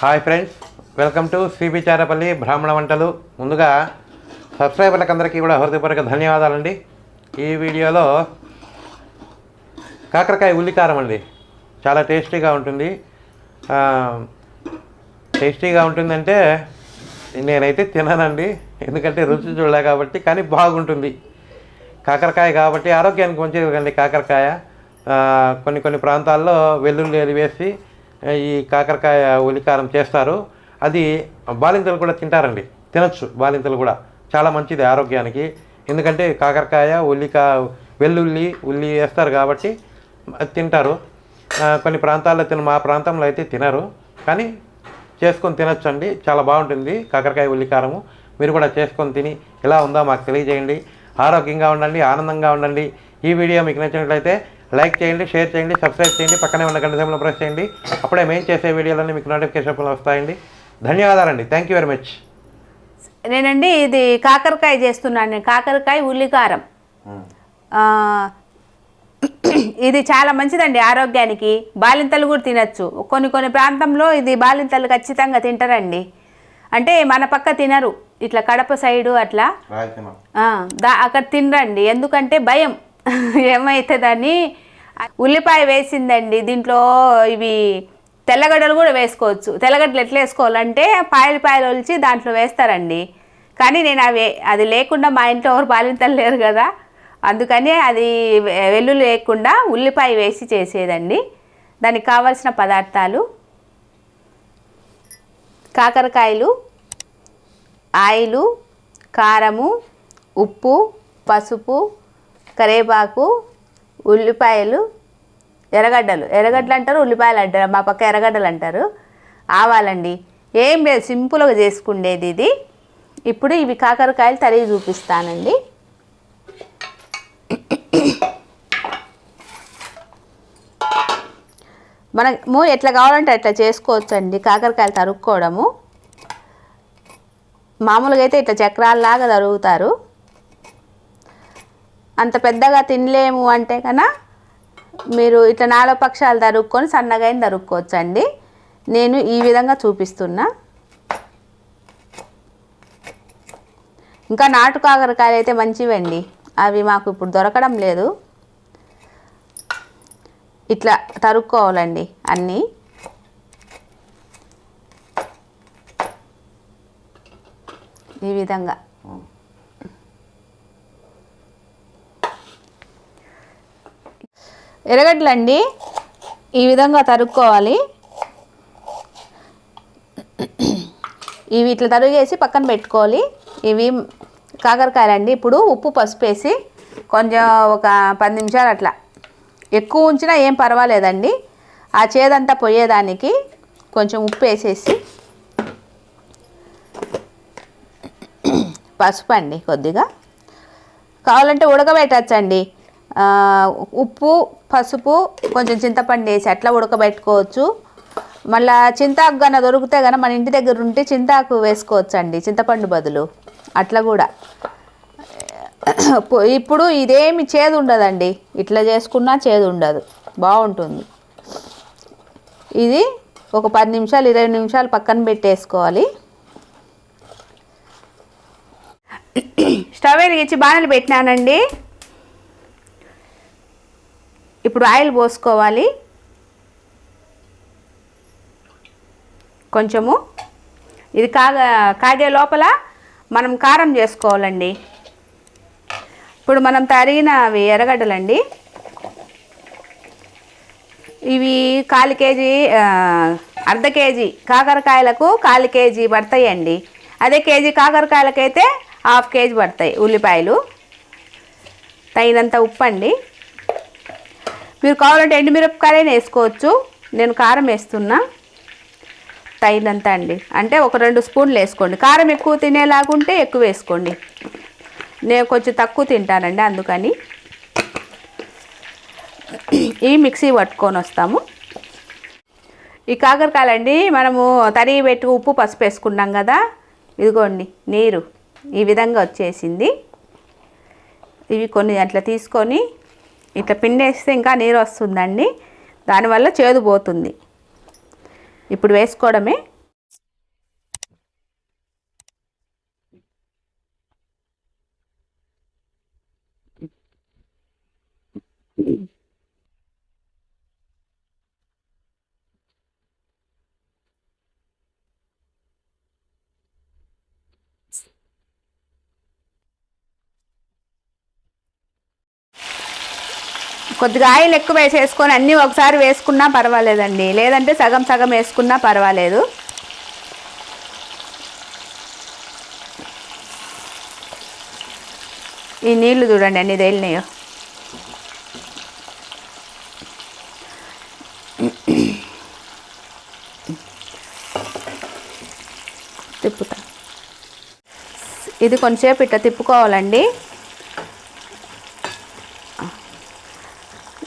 Hi friends welcome to Sri Charapalli బ్రాహ్మణ వంటలు. ముందుగా సబ్స్క్రైబర్లకు అందరికీ కూడా హృదయపూర్వక ధన్యవాదాలండి. ఈ వీడియోలో కాకరకాయ ఉల్లికారం అండి. చాలా టేస్టీగా ఉంటుంది. టేస్టీగా ఉంటుందంటే నేనైతే తిననండి. ఎందుకంటే రుచి చూడలే కాబట్టి కానీ బాగుంటుంది. కాకరకాయ కాబట్టి ఆరోగ్యానికి మంచిది కదండి కాకరకాయ. కొన్ని కొన్ని ప్రాంతాల్లో వెల్లుల్లి అది వేసి ఈ కాకరకాయ ఉల్లికారం చేస్తారు. అది బాలింతలు కూడా తింటారండి. తినొచ్చు బాలింతలు కూడా. చాలా మంచిది ఆరోగ్యానికి. ఎందుకంటే కాకరకాయ ఉల్లికా వెల్లుల్లి ఉల్లి వేస్తారు కాబట్టి అది తింటారు కొన్ని ప్రాంతాల్లో తిన మా ప్రాంతంలో అయితే తినరు. కానీ చేసుకొని తినొచ్చండి. చాలా బాగుంటుంది కాకరకాయ ఉల్లికారము. మీరు కూడా చేసుకొని తిని ఎలా ఉందో మాకు తెలియజేయండి. ఆరోగ్యంగా ఉండండి ఆనందంగా ఉండండి. ఈ వీడియో మీకు నచ్చినట్లయితే లైక్ చేయండి షేర్ చేయండి సబ్స్క్రైబ్ చేయండి పక్కనే ఉన్న గంట సమయంలో ప్రెస్ చేయండి. అప్పుడే మేము చేసే వీడియోలన్నీ మీకు నోటిఫికేషన్ వస్తాయండి. ధన్యవాదాలండి. థ్యాంక్ యూ వెరీ మచ్ నేనండి ఇది కాకరకాయ చేస్తున్నాను. నేను కాకరకాయ ఉల్లికారం. ఇది చాలా మంచిదండి ఆరోగ్యానికి. బాలింతలు కూడా తినచ్చు. కొన్ని కొన్ని ప్రాంతంలో ఇది బాలింతలు ఖచ్చితంగా తింటారండి. అంటే మన పక్క తినరు. ఇట్లా కడప సైడు అట్లా. అక్కడ తినరండి. ఎందుకంటే భయం. ఏమవుతుందని ఉల్లిపాయ వేసిందండి. దీంట్లో ఇవి తెల్లగడ్డలు కూడా వేసుకోవచ్చు. తెల్లగడ్డలు ఎట్లా వేసుకోవాలంటే పాయలు పాయలు ఒలిచి దాంట్లో వేస్తారండి. కానీ నేను అవి అది లేకుండా మా ఇంట్లో ఎవరు బాలింతలు లేరు కదా. అందుకని అది వెల్లుల్లి లేకుండా ఉల్లిపాయ వేసి చేసేదండి. దానికి కావాల్సిన పదార్థాలు కాకరకాయలు ఆయిలు కారము ఉప్పు పసుపు కరివేపాకు ఉల్లిపాయలు ఎర్రగడ్డలు. ఎర్రగడ్డలు అంటారు ఉల్లిపాయలు అంటారు. మా పక్క ఎర్రగడ్డలు అంటారు. ఆవాలండి. ఏం లేదు సింపుల్గా చేసుకుండేది ఇది. ఇప్పుడు ఇవి కాకరకాయలు తరిగి చూపిస్తానండి. మనము ఎట్లా కావాలంటే అట్లా చేసుకోవచ్చండి కాకరకాయలు తరుక్కోవడము. మామూలుగా అయితే ఇట్లా చక్రాలలాగా తరుగుతారు. అంత పెద్దగా తినలేము అంటే కన్నా మీరు ఇట్లా నాలుగు పక్షాలు తరుక్కొని సన్నగా అయిన తరుక్కోవచ్చండి. నేను ఈ విధంగా చూపిస్తున్నా. ఇంకా నాటు కాకరకాయలు అయితే మంచివండి. అవి మాకు ఇప్పుడు దొరకడం లేదు. ఇట్లా తరుక్కోవాలండి అన్నీ. ఈ విధంగా. ఎరగడ్లండి. ఈ విధంగా తరుక్కోవాలి. ఇవి ఇట్లా తరుగేసి పక్కన పెట్టుకోవాలి. ఇవి కాకరకాయలండి. ఇప్పుడు ఉప్పు పసుపు వేసి కొంచెం ఒక పది నిమిషాలు అట్లా. ఎక్కువ ఉంచినా ఏం పర్వాలేదండి. ఆ చేదంతా పోయేదానికి కొంచెం ఉప్పు వేసేసి పసుపు అండి కొద్దిగా. కావాలంటే ఉడకబెట్టచ్చండి. ఉప్పు పసుపు కొంచెం చింతపండు వేసి అట్లా ఉడకబెట్టుకోవచ్చు. మళ్ళా చింతాకు గన దొరికితే కనుక మన ఇంటి దగ్గర ఉంటే చింతాకు వేసుకోవచ్చు అండి చింతపండు బదులు. అట్లా కూడా. ఇప్పుడు ఇదేమి చేదు ఉండదండి. ఇట్లా చేసుకున్నా చేదు ఉండదు. బాగుంటుంది. ఇది ఒక పది నిమిషాలు ఇరవై నిమిషాలు పక్కన పెట్టేసుకోవాలి. స్టవ్ వెలిగించి బాణలు పెట్టినానండి. ఇప్పుడు ఆయిల్ పోసుకోవాలి. కొంచెము. ఇది కాగా కాగే లోపల మనం కారం చేసుకోవాలండి. ఇప్పుడు మనం తరిగిన అవి ఎర్రగడ్డలండి. ఇవి కాలు కేజీ అర్ధ కేజీ కాకరకాయలకు కాలు కేజీ పడతాయండి. అదే కేజీ కాకరకాయలకైతే హాఫ్ కేజీ పడతాయి ఉల్లిపాయలు. తగినంత ఉప్పు అండి మీరు కావాలంటే ఎండుమిరపకాయలైనా వేసుకోవచ్చు. నేను కారం వేస్తున్నా. తగినంత అండి. అంటే ఒక రెండు స్పూన్లు వేసుకోండి. కారం ఎక్కువ తినేలాగుంటే ఎక్కువ వేసుకోండి. నేను కొంచెం తక్కువ తింటానండి అందుకని. ఈ మిక్సీ పట్టుకొని వస్తాము. ఈ కాకరకాయలండి మనము తరిగి పెట్టి ఉప్పు పసుపు వేసుకున్నాం కదా. ఇదిగోండి నీరు. ఈ విధంగా వచ్చేసింది. ఇవి కొన్ని అట్లా తీసుకొని ఇట్లా పిండి వేస్తే ఇంకా నీరు వస్తుందండి. దానివల్ల చేదు పోతుంది. ఇప్పుడు వేసుకోవడమే. కొద్దిగా ఆయిల్ ఎక్కువ వేసేసుకొని అన్నీ ఒకసారి వేసుకున్నా పర్వాలేదండి. లేదంటే సగం సగం వేసుకున్నా పర్వాలేదు. ఈ నీళ్ళు చూడండి అన్ని తేలినాయో. తిప్పుతా. ఇది కొంచెంసేపు ఇట్లా తిప్పుకోవాలండి.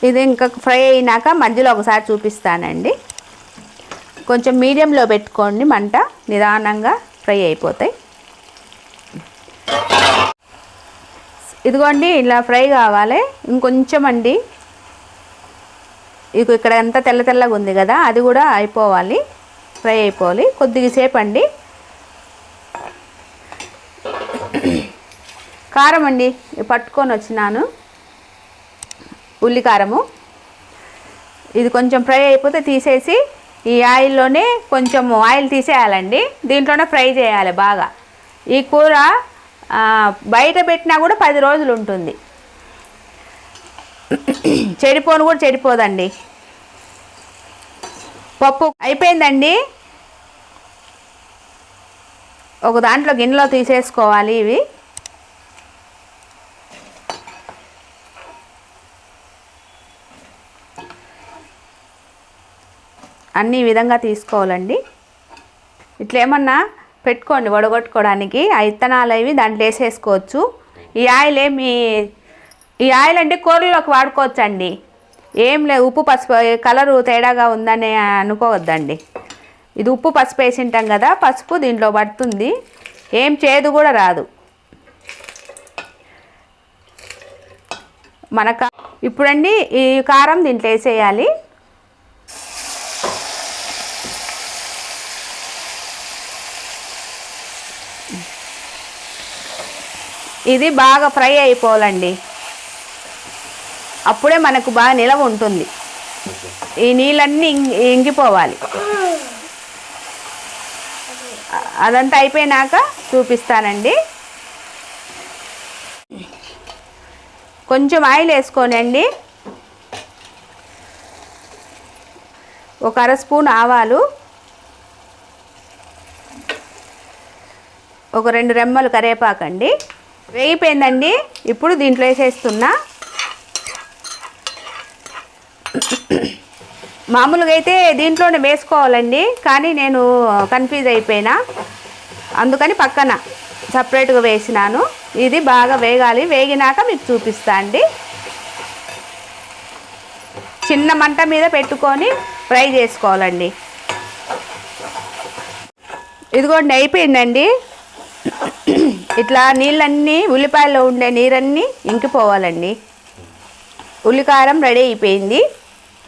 ఇది ఇంకా ఫ్రై అయినాక మధ్యలో ఒకసారి చూపిస్తానండి. కొంచెం మీడియంలో పెట్టుకోండి మంట నిదానంగా ఫ్రై అయిపోతాయి. ఇదిగోండి ఇలా ఫ్రై కావాలి. ఇంకొంచెం అండి. ఇక ఇక్కడ ఎంత తెల్ల తెల్లగా ఉంది కదా అది కూడా అయిపోవాలి. ఫ్రై అయిపోవాలి. కొద్దిగా సేపు అండి. కారం అండి పట్టుకొని వచ్చినాను. ఉల్లి కారము ఇది కొంచెం ఫ్రై అయిపోతే తీసేసి ఈ ఆయిల్లోనే కొంచెం ఆయిల్ తీసేయాలండి. దీంట్లోనే ఫ్రై చేయాలి బాగా. ఈ కూర బయట పెట్టినా కూడా పది రోజులు ఉంటుంది. చెడిపోను కూడా చెడిపోదండి. పప్పు అయిపోయిందండి. ఒక దాంట్లో గిన్నెలో తీసేసుకోవాలి ఇవి. అన్ని విధంగా తీసుకోవాలండి. ఇట్లా ఏమన్నా పెట్టుకోండి వడగొట్టుకోవడానికి. ఆ ఇత్తనాలు అవి దాంట్లో వేసేసుకోవచ్చు. ఈ ఆయిల్ మీ ఈ ఆయిల్ అంటే కూరల్లోకి వాడుకోవచ్చండి. ఏం లేదు ఉప్పు పసుపు కలరు తేడాగా ఉందని అనుకోవద్దండి. ఇది ఉప్పు పసుపు వేసింటాం కదా పసుపు దీంట్లో పడుతుంది. ఏం చేదు కూడా రాదు. మనక ఇప్పుడండి ఈ కారం దీంట్లో వేసేయాలి. ఇది బాగా ఫ్రై అయిపోవాలండి. అప్పుడే మనకు బాగా నిలవ ఉంటుంది. ఈ నీళ్ళన్నీ ఇంగిపోవాలి. అదంతా అయిపోయినాక చూపిస్తానండి. కొంచెం ఆయిల్ వేసుకోనండి. ఒక అర స్పూన్ ఆవాలు. ఒక రెండు రెమ్మలు కరివేపాకండి. వేగిపోయిందండి. ఇప్పుడు దీంట్లో వేసేస్తున్నా. మామూలుగా అయితే దీంట్లోనే వేసుకోవాలండి. కానీ నేను కన్ఫ్యూజ్ అయిపోయినా. అందుకని పక్కన సపరేట్గా వేసినాను. ఇది బాగా వేగాలి. వేగినాక మీకు చూపిస్తా అండి. చిన్న మంట మీద పెట్టుకొని ఫ్రై చేసుకోవాలండి. ఇదిగోండి అయిపోయిందండి. ఇట్లా నీళ్ళన్నీ ఉల్లిపాయల్లో ఉండే నీరన్నీ ఇంకిపోవాలండి. ఉల్లికారం రెడీ అయిపోయింది.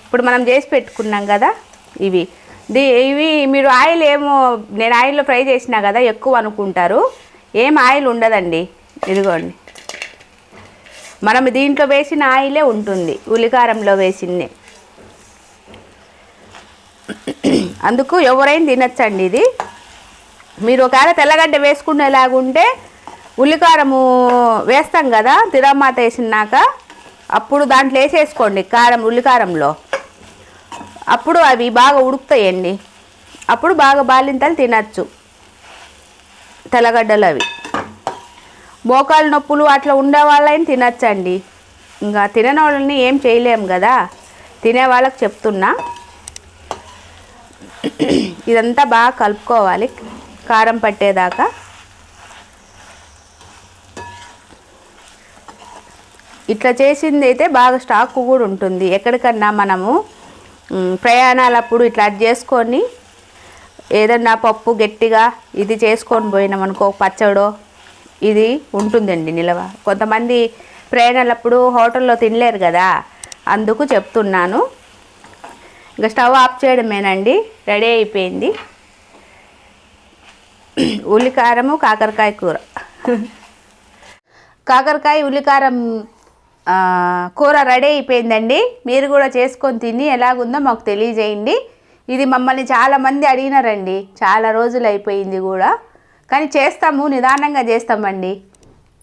ఇప్పుడు మనం చేసి పెట్టుకున్నాం కదా ఇవి. దీ ఇవి మీరు ఆయిల్ ఏమో నేను ఆయిల్లో ఫ్రై చేసినా కదా ఎక్కువ అనుకుంటారు. ఏం ఆయిల్ ఉండదండి. ఇదిగోండి. మనం దీంట్లో వేసిన ఆయిలే ఉంటుంది ఉల్లికారంలో వేసింది. అందుకు ఎవరైనా తినచ్చండి ఇది. మీరు ఒకవేళ తెల్లగడ్డ వేసుకునేలాగుంటే ఉల్లికారము వేస్తాం కదా తిరమాత వేసినాక అప్పుడు దాంట్లో వేసేసుకోండి కారం ఉల్లికారంలో. అప్పుడు అవి బాగా ఉడుకుతాయండి. అప్పుడు బాగా బాలింతలు తినచ్చు తెల్లగడ్డలు అవి. మోకాలు నొప్పులు అట్లా ఉండే వాళ్ళని తినచ్చండి. ఇంకా తినని వాళ్ళని ఏం చేయలేము కదా తినే వాళ్ళకి చెప్తున్నా. ఇదంతా బాగా కలుపుకోవాలి కారం పట్టేదాకా. ఇట్లా చేసింది అయితే బాగా స్టాక్ కూడా ఉంటుంది. ఎక్కడికన్నా మనము ప్రయాణాలప్పుడు ఇట్లా అది చేసుకొని ఏదన్నా పప్పు గట్టిగా ఇది చేసుకొని పోయినామనుకో పచ్చడో ఇది ఉంటుందండి నిలవ. కొంతమంది ప్రయాణాలప్పుడు హోటల్లో తినలేరు కదా అందుకు చెప్తున్నాను. ఇంకా స్టవ్ ఆఫ్ చేయడమేనండి రెడీ అయిపోయింది. ఉల్లికారము కాకరకాయ కూర. కాకరకాయ ఉల్లికారం కూర రెడీ అయిపోయిందండి. మీరు కూడా చేసుకొని తిని ఎలాగుందో మాకు తెలియజేయండి. ఇది మమ్మల్ని చాలామంది అడిగినారండి. చాలా రోజులు అయిపోయింది కూడా. కానీ చేస్తాము నిదానంగా చేస్తామండి.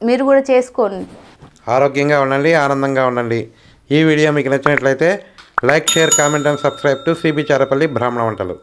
మీరు కూడా చేసుకోండి. ఆరోగ్యంగా ఉండండి ఆనందంగా ఉండండి. ఈ వీడియో మీకు నచ్చినట్లయితే like share comment and subscribe to CB Charapalli బ్రాహ్మణ వంటలు.